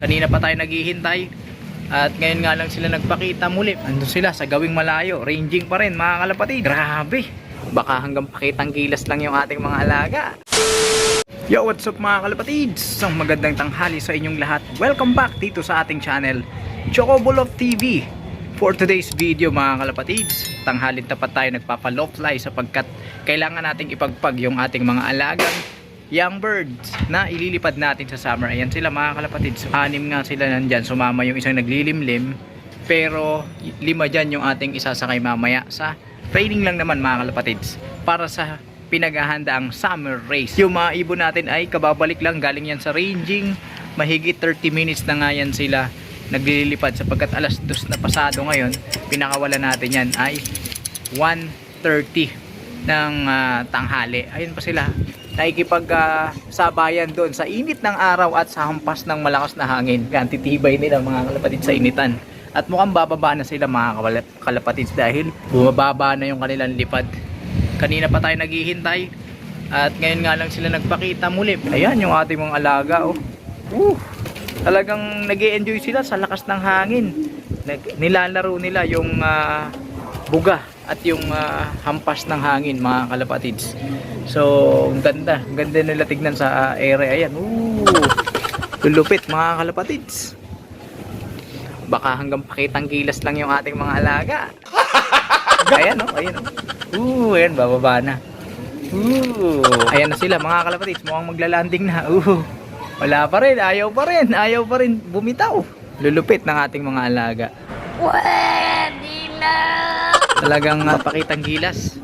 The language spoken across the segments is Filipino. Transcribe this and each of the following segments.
Kanina pa tayo naghihintay at ngayon nga lang sila nagpakita muli. Andun sila sa gawing malayo, ranging pa rin mga kalapatid. Grabe! Baka hanggang pakitang gilas lang yung ating mga alaga. Yo, what's up mga kalapatids? Isang magandang tanghali sa inyong lahat. Welcome back dito sa ating channel, Chocobolo TV. For today's video mga kalapatids, tanghalin tapat tayo nagpapalofly sapagkat kailangan nating ipagpag yung ating mga alagang young birds na ililipad natin sa summer. Ayan sila mga kalapatids. Anim nga sila nandyan. Sumama yung isang naglilimlim. Pero lima dyan yung ating isasakay mamaya sa training lang naman mga kalapatids. Para sa pinaghahandaang summer race. Yung mga ibon natin ay kababalik lang galing yan sa ranging. Mahigit 30 minutes na nga yan sila naglilipad sapagkat alas 2 na pasado ngayon. Pinakawala natin yan ay 1.30 ng ah, tanghali. Ayun pa sila nakikipag ah, sabayan doon sa init ng araw at sa hampas ng malakas na hangin. Yan, titibay nila mga kalapatid sa initan. At mukhang bababa na sila mga kalapatids dahil bumababa na yung kanilang lipad. Kanina pa tayo naghihintay at ngayon nga lang sila nagpakita muli. Ayan yung ating mga alaga oh. Uh, talagang nag enjoy sila sa lakas ng hangin. Nag- nilalaro nila yung ah, buga at yung ah, hampas ng hangin mga kalapatids. So, ang ganda. Ang ganda nila tignan sa ah, area. Ayan. Ooh, lulupit mga kalapatids. Baka hanggang pakitang gilas lang yung ating mga alaga. Ayan oh, ayan oh. Ooh, ayan, bababa na. Ooh, ayan na sila mga kalapatids. Mukhang maglalanding na. Ooh, wala pa rin. Ayaw pa rin. Ayaw pa rin bumitaw. Lulupit ng ating mga alaga. Na! Talagang uh, pakitang gilas.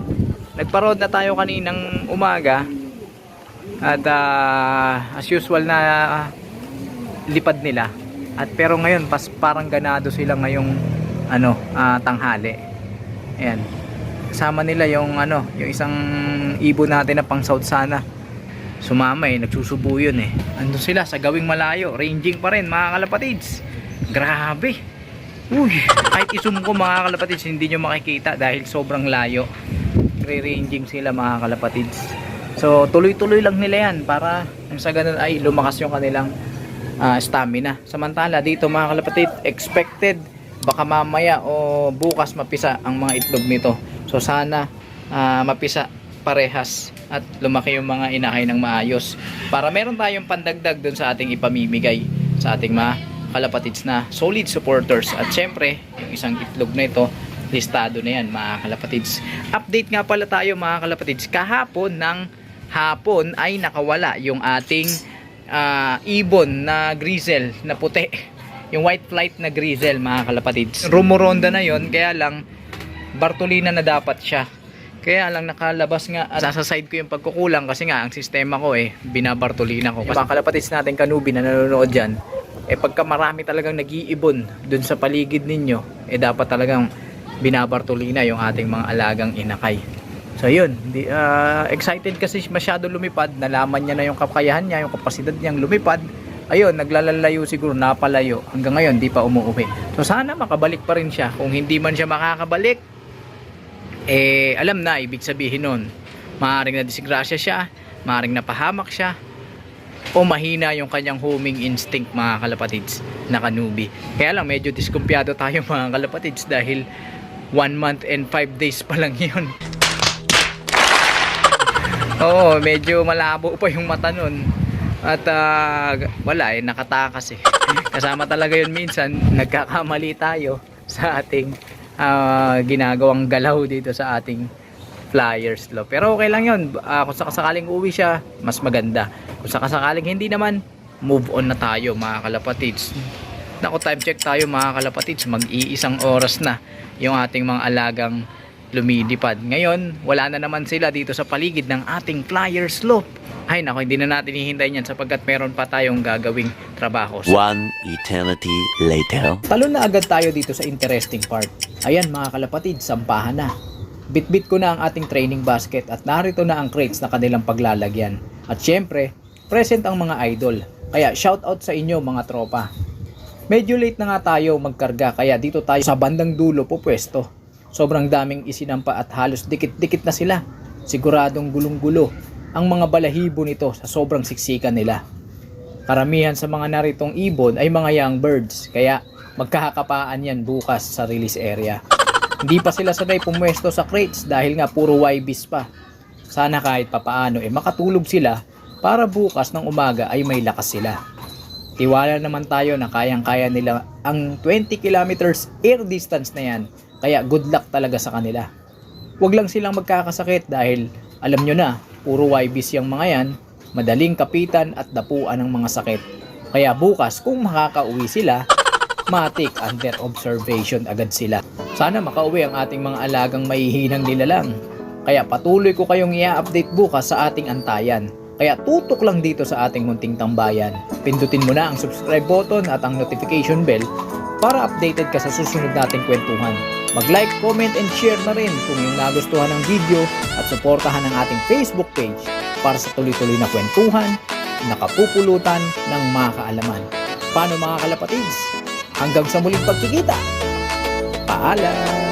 Nagparod na tayo kaninang umaga. At ah, as usual na ah, lipad nila. At pero ngayon pas parang ganado sila ngayong ano ah, tanghali. Ayan. Kasama nila yung ano yung isang ibon natin na pang south sana. Sumama eh nagsusubo yun eh. Andun sila sa gawing malayo ranging pa rin mga kalapatids. Grabe Uy, kahit isum ko mga kalapatids, hindi nyo makikita dahil sobrang layo. Re-ranging sila mga kalapatids. So, tuloy-tuloy lang nila yan para sa ganun ay lumakas yung kanilang ah, stamina. Samantala, dito mga kalapatid, expected baka mamaya o bukas mapisa ang mga itlog nito. So, sana ah, mapisa parehas at lumaki yung mga inakay ng maayos para meron tayong pandagdag dun sa ating ipamimigay sa ating mga kalapatids na solid supporters. At syempre yung isang itlog na ito listado na yan mga kalapatids. Update nga pala tayo mga kalapatids. Kahapon ng hapon ay nakawala yung ating ah, ibon na grizzle na puti. Yung white flight na grizzle mga kalapatids. Rumuronda na yon kaya lang Bartolina na dapat siya. Kaya lang nakalabas nga at sa side ko yung pagkukulang kasi nga ang sistema ko eh binabartolina ko. Mga kalapatids natin kanubi na nanonood dyan eh pagka marami talagang nag-iibon dun sa paligid ninyo eh dapat talagang binabartolina yung ating mga alagang inakay. So yun, di, ah, excited kasi masyado lumipad, nalaman niya na yung kakayahan niya, yung kapasidad niyang lumipad. Ayun, naglalalayo siguro, napalayo. Hanggang ngayon, di pa umuwi. So sana makabalik pa rin siya. Kung hindi man siya makakabalik, eh alam na ibig sabihin nun maaaring na disgrasya siya maaaring napahamak siya o mahina yung kanyang homing instinct mga kalapatids na kanubi kaya lang medyo diskumpiyado tayo mga kalapatids dahil 1 month and 5 days pa lang yun oo medyo malabo pa yung mata nun at ah, wala eh nakatakas eh kasama talaga yun minsan nagkakamali tayo sa ating ah, ginagawang galaw dito sa ating flyers lo. Pero okay lang yun. Ah, kung sakasakaling uwi siya, mas maganda. Kung sakasakaling hindi naman, move on na tayo mga kalapatids. Naku, time check tayo mga kalapatids. Mag-iisang oras na yung ating mga alagang lumilipad. Ngayon, wala na naman sila dito sa paligid ng ating flyers slope. Ay nako, hindi na natin hihintayin yan sapagkat meron pa tayong gagawing trabaho. One eternity later. Talon na agad tayo dito sa interesting part. Ayan mga kalapatid, sampahan na. Bitbit ko na ang ating training basket at narito na ang crates na kanilang paglalagyan. At syempre, present ang mga idol. Kaya shout out sa inyo mga tropa. Medyo late na nga tayo magkarga kaya dito tayo sa bandang dulo po pwesto. Sobrang daming isinampa at halos dikit-dikit na sila. Siguradong gulong-gulo ang mga balahibo nito sa sobrang siksikan nila. Karamihan sa mga naritong ibon ay mga young birds, kaya magkakapaan yan bukas sa release area. Hindi pa sila sanay pumwesto sa crates dahil nga puro YBs pa. Sana kahit papaano eh makatulog sila para bukas ng umaga ay may lakas sila. Tiwala naman tayo na kayang-kaya nila ang 20 kilometers air distance na yan. Kaya good luck talaga sa kanila. Huwag lang silang magkakasakit dahil alam nyo na, puro YBs yung mga yan, madaling kapitan at dapuan ng mga sakit. Kaya bukas kung makakauwi sila, matik under observation agad sila. Sana makauwi ang ating mga alagang mahihinang nilalang. Kaya patuloy ko kayong i-update bukas sa ating antayan. Kaya tutok lang dito sa ating munting tambayan. Pindutin mo na ang subscribe button at ang notification bell para updated ka sa susunod nating kwentuhan. Mag-like, comment, and share na rin kung yung nagustuhan ng video at suportahan ang ating Facebook page para sa tuloy-tuloy na kwentuhan, nakapupulutan ng mga kaalaman. Paano mga kalapatids? Hanggang sa muling pagkikita! Paalam!